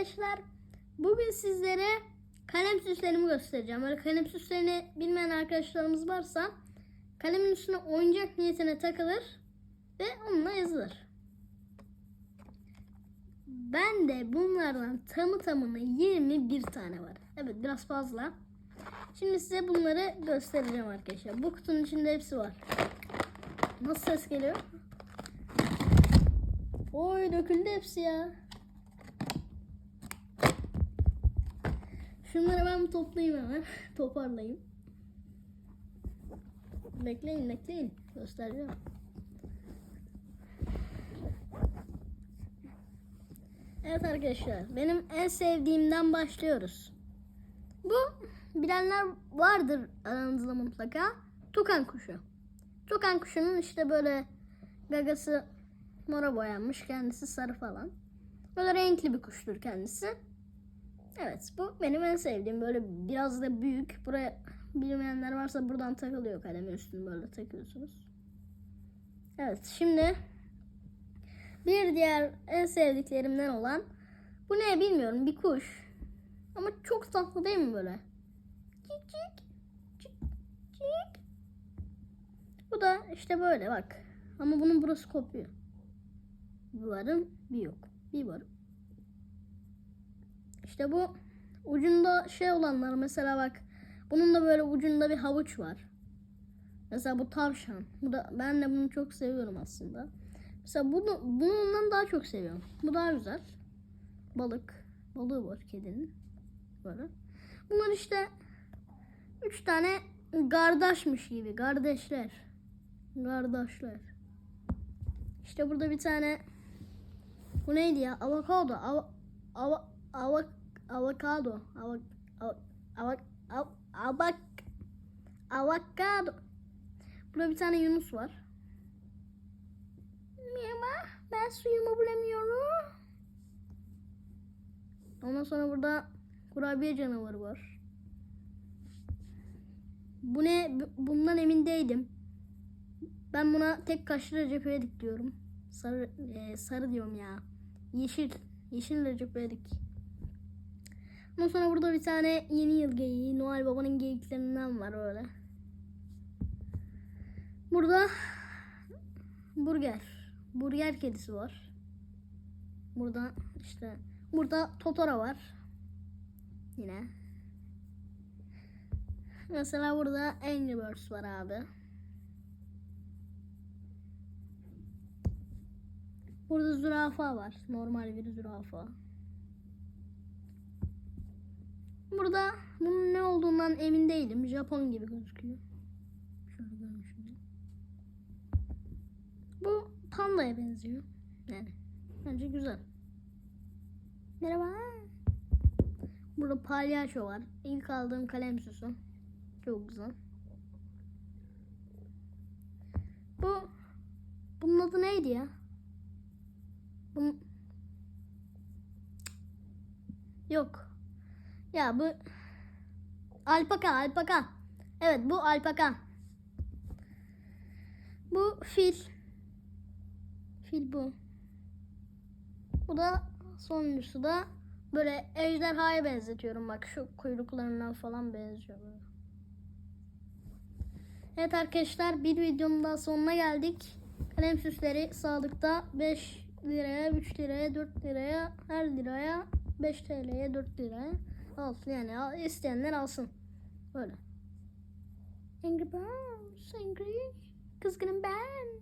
arkadaşlar. Bugün sizlere kalem süslerimi göstereceğim. Böyle kalem süslerini bilmeyen arkadaşlarımız varsa kalemin üstüne oyuncak niyetine takılır ve onunla yazılır. Ben de bunlardan tamı tamına 21 tane var. Evet biraz fazla. Şimdi size bunları göstereceğim arkadaşlar. Bu kutunun içinde hepsi var. Nasıl ses geliyor? Oy döküldü hepsi ya. Şunları ben toplayayım hemen. Toparlayayım. Bekleyin bekleyin. Göstereceğim. Evet arkadaşlar benim en sevdiğimden başlıyoruz. Bu bilenler vardır aranızda mutlaka. Tukan kuşu. Tukan kuşunun işte böyle gagası mora boyanmış kendisi sarı falan. Böyle renkli bir kuştur kendisi. Evet bu benim en sevdiğim böyle biraz da büyük. Buraya bilmeyenler varsa buradan takılıyor kalemin üstünü böyle takıyorsunuz. Evet şimdi bir diğer en sevdiklerimden olan bu ne bilmiyorum bir kuş. Ama çok tatlı değil mi böyle? Cik cik cik cik. Bu da işte böyle bak. Ama bunun burası kopuyor. Bir varım bir yok. Bir varım. İşte bu ucunda şey olanlar mesela bak. Bunun da böyle ucunda bir havuç var. Mesela bu tavşan. Bu da ben de bunu çok seviyorum aslında. Mesela bunu bunu daha çok seviyorum. Bu daha güzel. Balık. Balığı var kedinin. Böyle. Bunlar işte üç tane kardeşmiş gibi. Kardeşler. Kardeşler. İşte burada bir tane bu neydi ya? Avokado. Ava, ava, ava, avokado. Ava, ava, ava, av, avak, avokado. Burada bir tane Yunus var. Merhaba. Ben suyumu bulamıyorum. Ondan sonra burada kurabiye canavarı var. Bu ne? Bu- Bundan emin değilim. Ben buna tek kaşlı Recep İvedik diyorum. Sarı, e, sarı diyorum ya. Yeşil. Yeşil Recep İvedik. Ondan sonra burada bir tane yeni yıl geyiği. Noel Baba'nın geyiklerinden var öyle. Burada burger. Burger kedisi var. Burada işte burada Totoro var. Yine. Mesela burada Angry Birds var abi. Burada zürafa var. Normal bir zürafa. Burada bunun ne olduğundan emin değilim. Japon gibi gözüküyor. Şöyle görmüşüm. Bu pandaya benziyor. Yani bence güzel. Merhaba. Burada palyaço var. İlk aldığım kalem süsü. Çok güzel. Bu bunun adı neydi ya? Bunun... Yok. Ya bu alpaka alpaka. Evet bu alpaka. Bu fil. Fil bu. Bu da sonuncusu da böyle ejderhaya benzetiyorum bak şu kuyruklarından falan benziyor. Evet arkadaşlar bir videonun daha sonuna geldik. Kalem süsleri sağlıkta 5 liraya, 3 liraya, 4 liraya, her liraya, 5 TL'ye, 4 liraya alsın yani isteyenler alsın. Böyle. Angry Birds, Angry. Kızgınım ben.